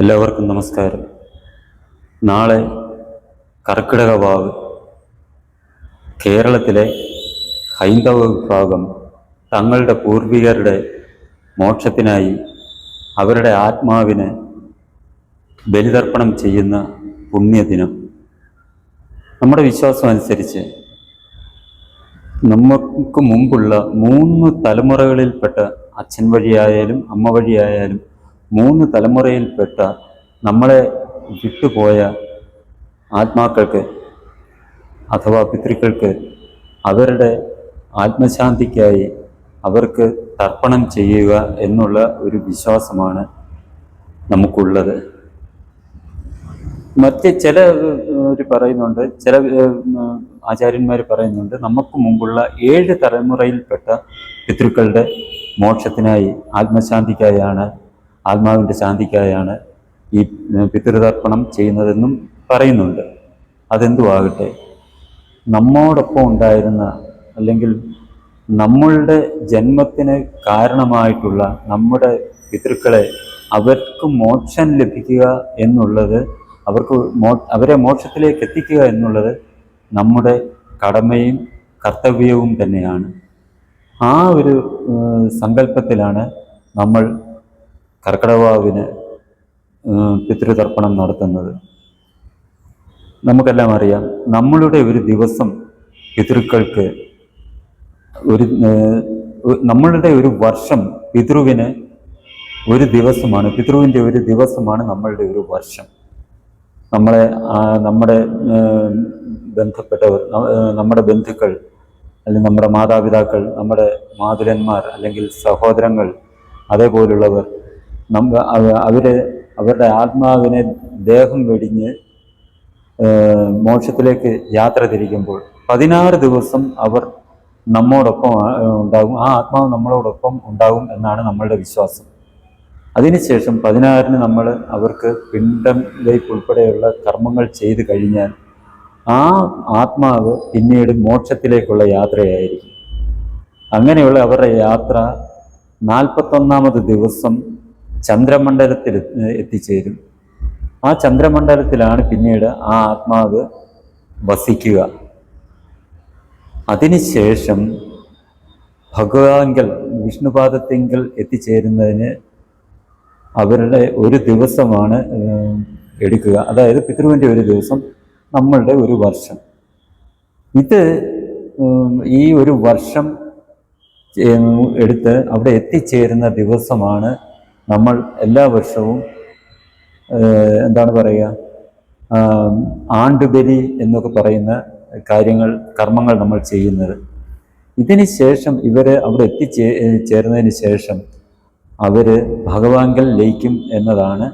എല്ലാവർക്കും നമസ്കാരം. നാളെ കർക്കിടക വാവ് കേരളത്തിലെ ഹൈന്ദവ വിഭാഗം തങ്ങളുടെ പൂർവികരുടെ മോക്ഷത്തിനായി അവരുടെ ആത്മാവിന് ബലിതർപ്പണം ചെയ്യുന്ന പുണ്യദിനം. നമ്മുടെ വിശ്വാസം അനുസരിച്ച് നമുക്ക് മുമ്പുള്ള മൂന്ന് തലമുറകളിൽപ്പെട്ട അച്ഛൻ വഴിയായാലും അമ്മ വഴിയായാലും മൂന്ന് തലമുറയിൽപ്പെട്ട നമ്മളെ വിട്ടുപോയ ആത്മാക്കൾക്ക് അഥവാ പിതൃക്കൾക്ക് അവരുടെ ആത്മശാന്തിക്കായി അവർക്ക് തർപ്പണം ചെയ്യുക എന്നുള്ള ഒരു വിശ്വാസമാണ് നമുക്കുള്ളത്. മറ്റ് ചില ഒരു പറയുന്നുണ്ട് ചില ആചാര്യന്മാർ പറയുന്നുണ്ട് നമുക്ക് മുമ്പുള്ള ഏഴ് തലമുറയിൽപ്പെട്ട പിതൃക്കളുടെ മോക്ഷത്തിനായി ആത്മശാന്തിക്കായാണ് ആത്മാവിന്റെ ശാന്തിക്കായാണ് ഈ പിതൃതർപ്പണം ചെയ്യുന്നതെന്നും പറയുന്നുണ്ട്. അതെന്തുവാകട്ടെ നമ്മോടൊപ്പം ഉണ്ടായിരുന്ന അല്ലെങ്കിൽ നമ്മളുടെ ജന്മത്തിന് കാരണമായിട്ടുള്ള നമ്മുടെ പിതൃക്കളെ അവർക്ക് മോക്ഷം ലഭിക്കുക എന്നുള്ളത് അവർക്ക് മോ അവരെ മോക്ഷത്തിലേക്ക് എത്തിക്കുക എന്നുള്ളത് നമ്മുടെ കടമയും കർത്തവ്യവും തന്നെയാണ്. ആ ഒരു സങ്കല്പത്തിലാണ് നമ്മൾ കർക്കിടവാവിന് പിതൃതർപ്പണം നടത്തുന്നത്. നമുക്കെല്ലാം അറിയാം നമ്മളുടെ ഒരു ദിവസം പിതൃക്കൾക്ക് ഒരു നമ്മളുടെ ഒരു വർഷം പിതൃവിന് ഒരു ദിവസമാണ് പിതൃവിന്റെ ഒരു ദിവസമാണ് നമ്മളുടെ ഒരു വർഷം. നമ്മളെ നമ്മുടെ ബന്ധപ്പെട്ടവർ നമ്മുടെ ബന്ധുക്കൾ അല്ലെങ്കിൽ നമ്മുടെ മാതാപിതാക്കൾ നമ്മുടെ മാതുലന്മാർ അല്ലെങ്കിൽ സഹോദരങ്ങൾ അതേപോലുള്ളവർ നമ്മ അവരെ അവരുടെ ആത്മാവിനെ ദേഹം വെടിഞ്ഞ് മോക്ഷത്തിലേക്ക് യാത്ര തിരിക്കുമ്പോൾ പതിനാറ് ദിവസം അവർ നമ്മോടൊപ്പം ഉണ്ടാകും. ആ ആത്മാവ് നമ്മളോടൊപ്പം ഉണ്ടാകും എന്നാണ് നമ്മളുടെ വിശ്വാസം. അതിനുശേഷം പതിനാറിന് നമ്മൾ അവർക്ക് പിണ്ടം ലൈഫ് ഉൾപ്പെടെയുള്ള കർമ്മങ്ങൾ ചെയ്തു കഴിഞ്ഞാൽ ആ ആത്മാവ് പിന്നീട് മോക്ഷത്തിലേക്കുള്ള യാത്രയായിരിക്കും. അങ്ങനെയുള്ള അവരുടെ യാത്ര നാൽപ്പത്തൊന്നാമത് ദിവസം ചന്ദ്രമണ്ഡലത്തിൽ എത്തി- എത്തിച്ചേരും. ആ ചന്ദ്രമണ്ഡലത്തിലാണ് പിന്നീട് ആ ആത്മാവ് വസിക്കുക. അതിനുശേഷം ഭഗവാങ്കൽ വിഷ്ണുപാദത്തെങ്കിൽ എത്തിച്ചേരുന്നതിന് അവരുടെ ഒരു ദിവസമാണ് എടുക്കുക. അതായത് പിതൃവിന്റെ ഒരു ദിവസം നമ്മളുടെ ഒരു വർഷം. ഇത് ഈ ഒരു വർഷം എടുത്ത് അവിടെ എത്തിച്ചേരുന്ന ദിവസമാണ് നമ്മൾ എല്ലാ വർഷവും എന്താണ് പറയുക ആണ്ടുബലി എന്നൊക്കെ പറയുന്ന കാര്യങ്ങൾ കർമ്മങ്ങൾ നമ്മൾ ചെയ്യുന്നത്. ഇതിന് ശേഷം ഇവർ അവിടെ എത്തിച്ചേ ചേർന്നതിന് ശേഷം അവർ ഭഗവാങ്കൽ ലയിക്കും എന്നതാണ്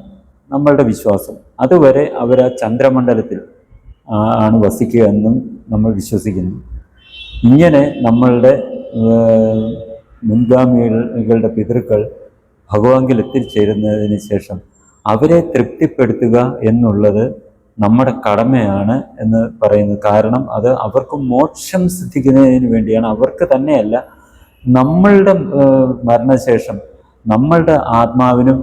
നമ്മളുടെ വിശ്വാസം. അതുവരെ അവർ ആ ചന്ദ്രമണ്ഡലത്തിൽ ആണ് വസിക്കുക എന്നും നമ്മൾ വിശ്വസിക്കുന്നു. ഇങ്ങനെ നമ്മളുടെ മുൻഗാമികളുടെ പിതൃക്കൾ ഭഗവാങ്കിൽ എത്തിച്ചേരുന്നതിന് ശേഷം അവരെ തൃപ്തിപ്പെടുത്തുക എന്നുള്ളത് നമ്മുടെ കടമയാണ് എന്ന് പറയുന്നത്. കാരണം അത് അവർക്ക് മോക്ഷം സിദ്ധിക്കുന്നതിന് വേണ്ടിയാണ്. അവർക്ക് തന്നെയല്ല നമ്മളുടെ മരണശേഷം നമ്മളുടെ ആത്മാവിനും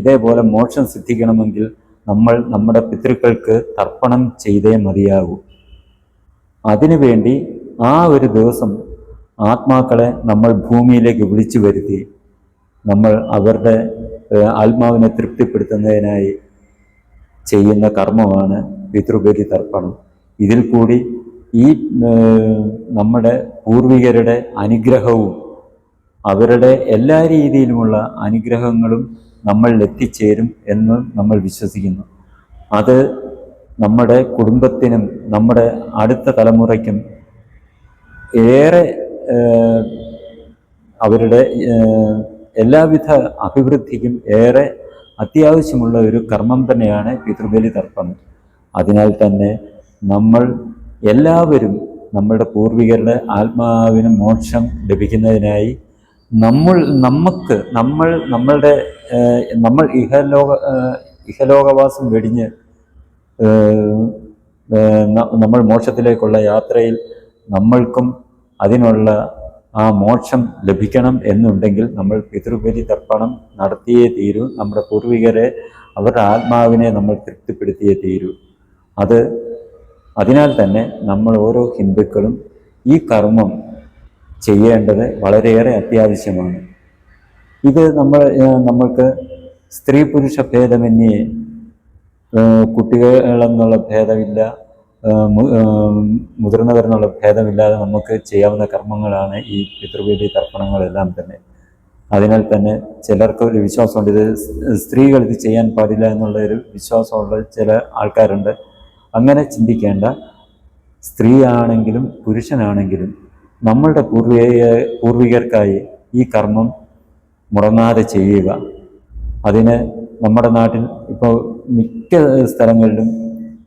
ഇതേപോലെ മോക്ഷം സിദ്ധിക്കണമെങ്കിൽ നമ്മൾ നമ്മുടെ പിതൃക്കൾക്ക് തർപ്പണം ചെയ്തേ മതിയാകൂ. അതിനുവേണ്ടി ആ ഒരു ദിവസം ആത്മാക്കളെ നമ്മൾ ഭൂമിയിലേക്ക് വിളിച്ചു വരുത്തി. നമ്മൾ അവരുടെ ആത്മാവിനെ തൃപ്തിപ്പെടുത്തുന്നതിനായി ചെയ്യുന്ന കർമ്മമാണ് പിതൃബലി തർപ്പണം. ഇതിൽ കൂടി ഈ നമ്മുടെ പൂർവികരുടെ അനുഗ്രഹവും അവരുടെ എല്ലാ രീതിയിലുമുള്ള അനുഗ്രഹങ്ങളും നമ്മൾ എത്തിച്ചേരും എന്ന് നമ്മൾ വിശ്വസിക്കുന്നു. അത് നമ്മുടെ കുടുംബത്തിനും നമ്മുടെ അടുത്ത തലമുറയ്ക്കും ഏറെ അവരുടെ എല്ലാവിധ അഭിവൃദ്ധിക്കും ഏറെ അത്യാവശ്യമുള്ള ഒരു കർമ്മം തന്നെയാണ് പിതൃബലി തർപ്പണം അതിനാൽ തന്നെ നമ്മൾ എല്ലാവരും നമ്മുടെ പൂർവികരുടെ ആത്മാവിന് മോക്ഷം ലഭിക്കുന്നതിനായി നമ്മൾ നമുക്ക് നമ്മൾ നമ്മളുടെ നമ്മൾ ഇഹലോക ഇഹലോകവാസം വെടിഞ്ഞ് നമ്മൾ മോക്ഷത്തിലേക്കുള്ള യാത്രയിൽ നമ്മൾക്കും അതിനുള്ള ആ മോക്ഷം ലഭിക്കണം എന്നുണ്ടെങ്കിൽ നമ്മൾ പിതൃബലി തർപ്പണം നടത്തിയേ തീരൂ. നമ്മുടെ പൂർവികരെ അവരുടെ ആത്മാവിനെ നമ്മൾ തൃപ്തിപ്പെടുത്തിയേ തീരൂ. അത് അതിനാൽ തന്നെ നമ്മൾ ഓരോ ഹിന്ദുക്കളും ഈ കർമ്മം ചെയ്യേണ്ടത് വളരെയേറെ അത്യാവശ്യമാണ്. ഇത് നമ്മൾ നമ്മൾക്ക് സ്ത്രീ പുരുഷ ഭേദമന്യേ കുട്ടികളെന്നുള്ള ഭേദമില്ല. മുതിർന്നവരെന്നുള്ള ഭേദമില്ലാതെ നമുക്ക് ചെയ്യാവുന്ന കർമ്മങ്ങളാണ് ഈ പിതൃവേദി തർപ്പണങ്ങളെല്ലാം തന്നെ. അതിനാൽ തന്നെ ചിലർക്ക് ഒരു വിശ്വാസമുണ്ട്. ഇത് സ്ത്രീകൾ ഇത് ചെയ്യാൻ പാടില്ല എന്നുള്ള ഒരു വിശ്വാസമുള്ള ചില ആൾക്കാരുണ്ട്. അങ്ങനെ ചിന്തിക്കേണ്ട. സ്ത്രീ ആണെങ്കിലും പുരുഷനാണെങ്കിലും നമ്മളുടെ പൂർവിക പൂർവികർക്കായി ഈ കർമ്മം മുടങ്ങാതെ ചെയ്യുക. അതിന് നമ്മുടെ നാട്ടിൽ ഇപ്പോൾ മിക്ക സ്ഥലങ്ങളിലും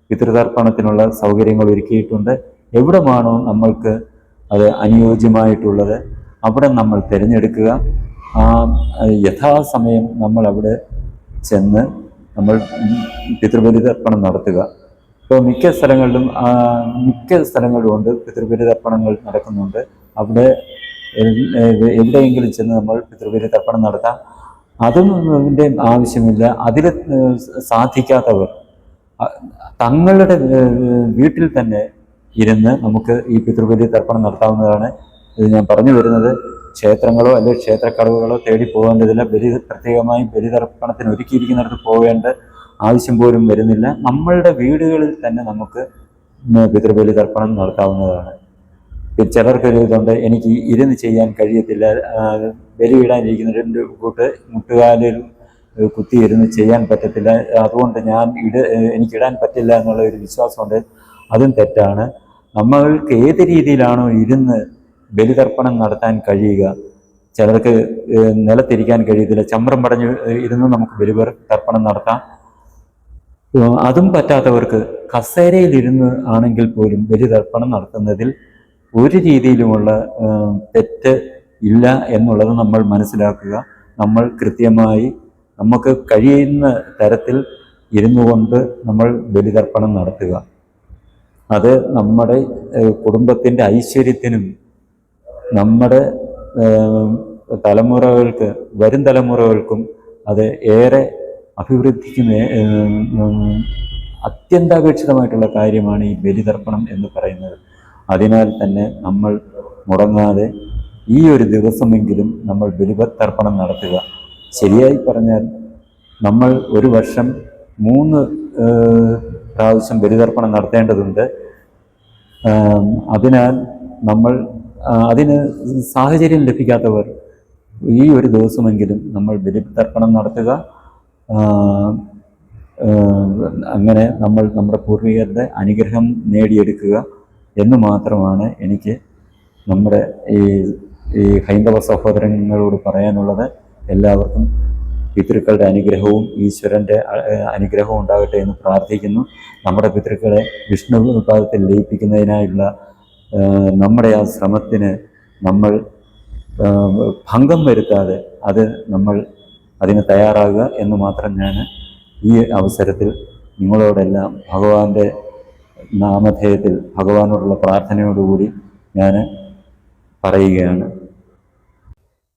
പിതൃതർപ്പണത്തിനുള്ള സൗകര്യങ്ങൾ ഒരുക്കിയിട്ടുണ്ട്. എവിടമാണോ നമ്മൾക്ക് അത് അനുയോജ്യമായിട്ടുള്ളത് അവിടെ നമ്മൾ തിരഞ്ഞെടുക്കുക. യഥാസമയം നമ്മൾ അവിടെ ചെന്ന് നമ്മൾ പിതൃബലി തർപ്പണം നടത്തുക. ഇപ്പോൾ മിക്ക സ്ഥലങ്ങളിലും മിക്ക സ്ഥലങ്ങളും ഉണ്ട് പിതൃബലി തർപ്പണങ്ങൾ നടക്കുന്നുണ്ട്. അവിടെ എവിടെയെങ്കിലും ചെന്ന് നമ്മൾ പിതൃബലി തർപ്പണം നടത്താം അതൊന്നും ആവശ്യമില്ല. അതിൽ സാധിക്കാത്തവർ തങ്ങളുടെ വീട്ടിൽ തന്നെ ഇരുന്ന് നമുക്ക് ഈ പിതൃബലി തർപ്പണം നടത്താവുന്നതാണ് ഇത് ഞാൻ പറഞ്ഞു വരുന്നത്. ക്ഷേത്രങ്ങളോ അല്ലെങ്കിൽ ക്ഷേത്രക്കടവുകളോ തേടി പോകേണ്ടതില്ല. ബലി പ്രത്യേകമായി ബലിതർപ്പണത്തിന് ഒരുക്കിയിരിക്കുന്നിടത്ത് പോകേണ്ട ആവശ്യം പോലും വരുന്നില്ല. നമ്മളുടെ വീടുകളിൽ തന്നെ നമുക്ക് പിതൃബലി തർപ്പണം നടത്താവുന്നതാണ്. ചിലർക്കൊരു ഇതുണ്ട്. എനിക്ക് ഇരുന്ന് ചെയ്യാൻ കഴിയത്തില്ല. ആ, ബലിയിടാനിരിക്കുന്ന രണ്ട് കൂട്ട് മുട്ടുകാലിൽ കുത്തി ഇരുന്ന് ചെയ്യാൻ പറ്റത്തില്ല. അതുകൊണ്ട് ഞാൻ ഇട എനിക്കിടാൻ പറ്റില്ല എന്നുള്ള ഒരു വിശ്വാസമുണ്ട്. അതും തെറ്റാണ്. നമ്മൾക്ക് ഏത് രീതിയിലാണോ ഇരുന്ന് ബലിതർപ്പണം നടത്താൻ കഴിയുക ചിലർക്ക് നിലത്തിരിക്കാൻ കഴിയത്തില്ല ചമ്രം പടഞ്ഞ് ഇരുന്ന് നമുക്ക് ബലി തർപ്പണം നടത്താം അതും പറ്റാത്തവർക്ക് കസേരയിലിരുന്ന് ആണെങ്കിൽ പോലും ബലിതർപ്പണം നടത്തുന്നതിൽ ഒരു രീതിയിലുമുള്ള തെറ്റ് ഇല്ല എന്നുള്ളത് നമ്മൾ മനസ്സിലാക്കുക. നമ്മൾ കൃത്യമായി നമുക്ക് കഴിയുന്ന തരത്തിൽ ഇരുന്നു കൊണ്ട് നമ്മൾ ബലിതർപ്പണം നടത്തുക. അത് നമ്മുടെ കുടുംബത്തിന്റെ ഐശ്വര്യത്തിനും നമ്മുടെ തലമുറകൾക്ക് വരും തലമുറകൾക്കും അത് ഏറെ അഭിവൃദ്ധിക്ക് അത്യന്താപേക്ഷിതമായിട്ടുള്ള കാര്യമാണ് ഈ ബലിതർപ്പണം എന്ന് പറയുന്നത്. അതിനാൽ തന്നെ നമ്മൾ മുടങ്ങാതെ ഈ ഒരു ദിവസമെങ്കിലും നമ്മൾ ബലിതർപ്പണം നടത്തുക. ശരിയായി പറഞ്ഞാൽ നമ്മൾ ഒരു വർഷം മൂന്ന് പ്രാവശ്യം ബലിതർപ്പണം നടത്തേണ്ടതുണ്ട്. അതിനാൽ നമ്മൾ അതിന് സാഹചര്യം ലഭിക്കാത്തവർ ഈ ഒരു ദിവസമെങ്കിലും നമ്മൾ ബലിതർപ്പണം നടത്തുക. അങ്ങനെ നമ്മൾ നമ്മുടെ പൂർവികരുടെ അനുഗ്രഹം നേടിയെടുക്കുക എന്ന് മാത്രമാണ് എനിക്ക് നമ്മുടെ ഈ ഈ ഹൈന്ദവ സഹോദരങ്ങളോട് പറയാനുള്ളത്. എല്ലാവർക്കും പിതൃക്കളുടെ അനുഗ്രഹവും ഈശ്വരന്റെ അനുഗ്രഹവും ഉണ്ടാകട്ടെ എന്ന് പ്രാർത്ഥിക്കുന്നു. നമ്മുടെ പിതൃക്കളെ വിഷ്ണു വിഭാഗത്തിൽ ലയിപ്പിക്കുന്നതിനായുള്ള നമ്മുടെ ആ ശ്രമത്തിന് നമ്മൾ ഭംഗം വരുത്താതെ അത് നമ്മൾ അതിന് തയ്യാറാകുക എന്ന് മാത്രം ഞാൻ ഈ അവസരത്തിൽ നിങ്ങളോടെല്ലാം ഭഗവാന്റെ നാമധേയത്തിൽ ഭഗവാനോടുള്ള പ്രാർത്ഥനയോടുകൂടി ഞാൻ പറയുകയാണ്.